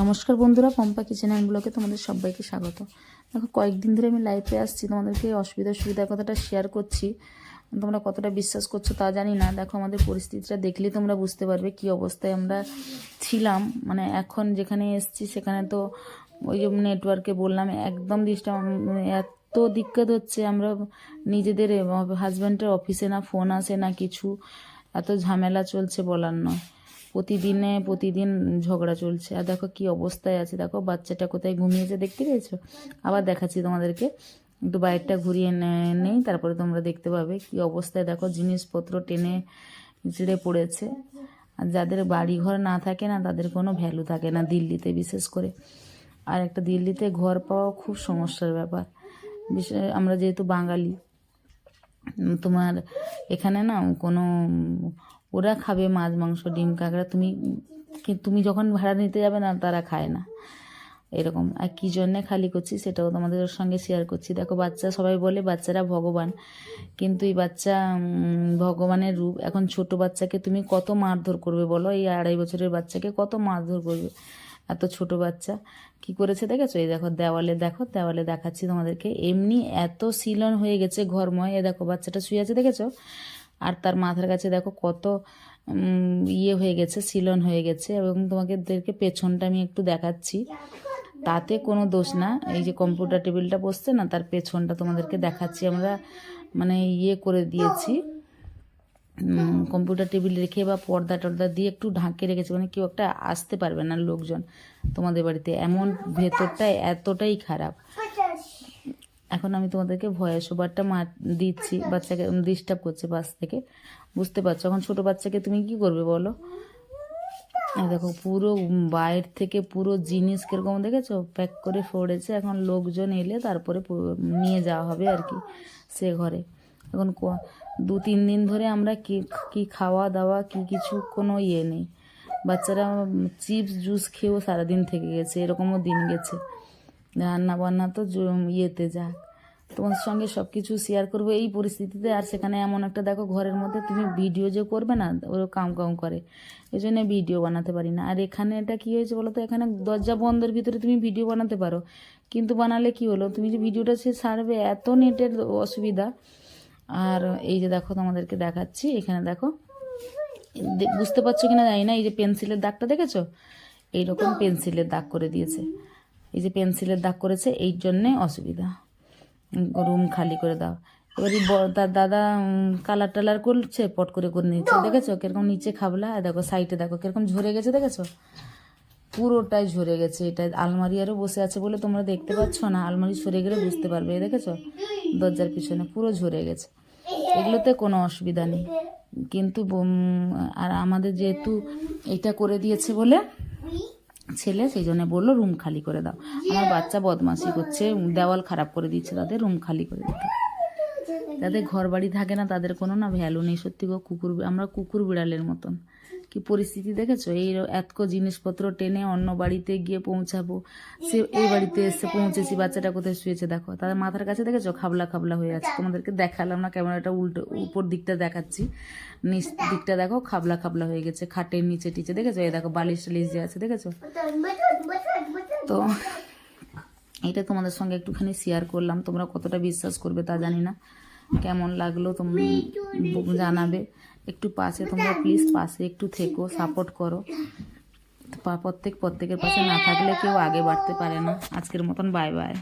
নমস্কার বন্ধুরা, Pampa kitchen and ব্লগে তোমাদের সবাইকে স্বাগত। দেখো, কয়েকদিন ধরে আমি লাইফে আসছি, তোমাদেরকে অসুবিধা সুবিধার কথাটা শেয়ার করছি। তোমরা কতটা বিশ্বাস করছ তা জানি না। দেখো, আমাদের পরিস্থিতিটা দেখলেই তোমরা বুঝতে পারবে কি অবস্থায় আমরা ছিলাম। মানে এখন যেখানে এসছি, সেখানে তো ওই যে নেটওয়ার্কে বললাম, একদম ডিস্টার্ব এত দিক্কত হচ্ছে আমরা নিজেদের হাজব্যান্ডের অফিসে না ফোন আসে না কিছু। এত ঝামেলা চলছে বলার নয়। প্রতিদিনে, প্রতিদিন ঝগড়া চলছে। আর দেখো কি অবস্থায় আছে। দেখো বাচ্চাটা কোথায় ঘুমিয়েছে দেখতে পেয়েছ? আবার দেখাচ্ছি তোমাদেরকে। একটু বাইরটা ঘুরিয়ে নেই, তারপরে তোমরা দেখতে পাবে কি অবস্থায়। দেখো জিনিসপত্র টেনে ছিঁড়ে পড়েছে। আর যাদের বাড়ি ঘর না থাকে না, তাদের কোনো ভ্যালু থাকে না দিল্লিতে বিশেষ করে। আর একটা দিল্লিতে ঘর পাওয়া খুব সমস্যার ব্যাপার। বিশেষ, আমরা যেহেতু বাঙালি, তোমার এখানে না কোনো ওরা খাবে মাছ, মাংস, ডিম, কাঁকড়া, তুমি তুমি যখন ভাড়া নিতে যাবে না, তারা খায় না। এরকম। আর কী জন্যে খালি করছি সেটাও তোমাদের সঙ্গে শেয়ার করছি। দেখো, বাচ্চা সবাই বলে বাচ্চারা ভগবান। কিন্তু এই বাচ্চা ভগবানের রূপ, এখন ছোট বাচ্চাকে তুমি কত মারধর করবে বলো? এই আড়াই বছরের বাচ্চাকে কত মারধর করবে? এত ছোট বাচ্চা। কি করেছে দেখেছ? এই দেখো, দেওয়ালে দেখো, দেওয়ালে দেখাচ্ছি তোমাদেরকে। এমনি এত সিলন হয়ে গেছে ঘরময়। এ দেখো, বাচ্চাটা শুয়ে আছে, দেখেছ? আর তার মাথার কাছে দেখো কত ইয়ে হয়ে গেছে সিলন হয়ে গেছে, এবং দেখে পেছনটা আমি একটু দেখাচ্ছি। তাতে কোনো দোষ না, এই যে কম্পিউটার টেবিলটা বসছে না, তার পেছনটা তোমাদেরকে দেখাচ্ছি। আমরা মানে ইয়ে করে দিয়েছি। কম্পিউটার টেবিল রেখে বা পর্দা টর্দা দিয়ে একটু ঢাকে রেখেছে মানে কেউ একটা আসতে পারবে না লোকজন তোমাদের বাড়িতে। এমন ভেতরটা এতটাই খারাপ। এখন আমি তোমাদেরকে ভয়েস ওভারটা মার দিচ্ছি, বাচ্চাকে ডিস্টার্ব করছে পাশ থেকে। বুঝতে পারছ? এখন ছোট বাচ্চাকে তুমি কি করবে বলো? দেখো, পুরো বাইর থেকে পুরো জিনিস কীরকম দেখেছ? প্যাক করে ফোড়েছে এখন লোকজন এলে তারপরে নিয়ে যাওয়া হবে আর কি, সে ঘরে। এখন দু তিন দিন ধরে আমরা কি কি খাওয়া দাওয়া, কি কিছু কোনো ইয়ে নেই। বাচ্চারা চিপস জুস খেয়েও সারাদিন থেকে গেছে, এরকমও দিন গেছে। রান্না বান্না তো ইয়েতে যাক। তোমার সঙ্গে সব কিছু শেয়ার করব এই পরিস্থিতিতে। আর সেখানে এমন একটা দেখো, ঘরের মধ্যে তুমি ভিডিও যে করবে না, ওরা কাম কাম করে। এই জন্য ভিডিও বানাতে পারি না। আর এখানে এটা কী হয়েছে বলো তো এখানে দরজা বন্ধের ভিতরে তুমি ভিডিও বানাতে পারো। কিন্তু বানালে কি হলো? তুমি যে ভিডিওটা সে ছাড়বে, এত নেটের অসুবিধা। আর এই যে দেখো, তোমাদেরকে দেখাচ্ছি। এখানে দেখো বুঝতে পারছ কিনা জানি না। এই যে পেন্সিলের দাগটা দেখেছ? এইরকম পেন্সিলের দাগ করে দিয়েছে। এই যে পেন্সিলের দাগ করেছে, এই জন্যে অসুবিধা। রুম খালি করে দাও। এবার তার দাদা কালার টালার করছে, পট করে করে নিচ্ছে, দেখেছ? কীরকম নিচে খাবলা, আর দেখো সাইডে দেখো কীরকম ঝরে গেছে, দেখেছ? পুরোটাই ঝরে গেছে, এটা আলমারি আরও বসে আছে বলে তোমরা দেখতে পাচ্ছ না, আলমারি সরে গেলে বুঝতে পারবে, দেখেছ? দরজার পিছনে পুরো ঝরে গেছে। এগুলোতে কোনো অসুবিধা নেই। কিন্তু আর আমাদের যেহেতু এটা করে দিয়েছে বলে ছেলে সেই জন্য বলল, রুম খালি করে দাও। আমার বাচ্চা বদমাশি করছে, দেওয়াল খারাপ করে দিচ্ছে, তাদের রুম খালি করে দিতে যাদের ঘর বাড়ি থাকে না, তাদের কোনো না ভ্যালু নেই। সত্যি গো, কুকুর, আমরা কুকুর বিড়ালের মতন। কি পরিস্থিতি দেখেছ? এই এত জিনিসপত্র টেনে অন্য বাড়িতে গিয়ে পৌঁছাবো। সে এই বাড়িতে এসে পৌঁছেছি বাচ্চাটা কোথায় শুয়েছে দেখো। তাদের মাথার কাছে দেখেছ? খাবলা খাবলা হয়ে আছে। তোমাদেরকে দেখালাম না ক্যামেরাটা উল্টো উপর দিকটা দেখাচ্ছি। নিচ দিকটা দেখো খাবলা খাবলা হয়ে গেছে। খাটের নিচে টিচে দেখেছ? এই দেখো বালিশ টালিশ যে আছে দেখেছ? তো এটা তোমাদের সঙ্গে একটুখানি শেয়ার করলাম। তোমরা কতটা বিশ্বাস করবে তা জানি না। কেমন লাগল তুমি জানাবে। একটু পাশে তোমরা প্লিজ পাশে একটু থেকো সাপোর্ট করো। প্রত্যেক প্রত্যেকের পাশে না থাকলে কেউ আগে বাড়তে পারে না। আজকের মতন বাই বাই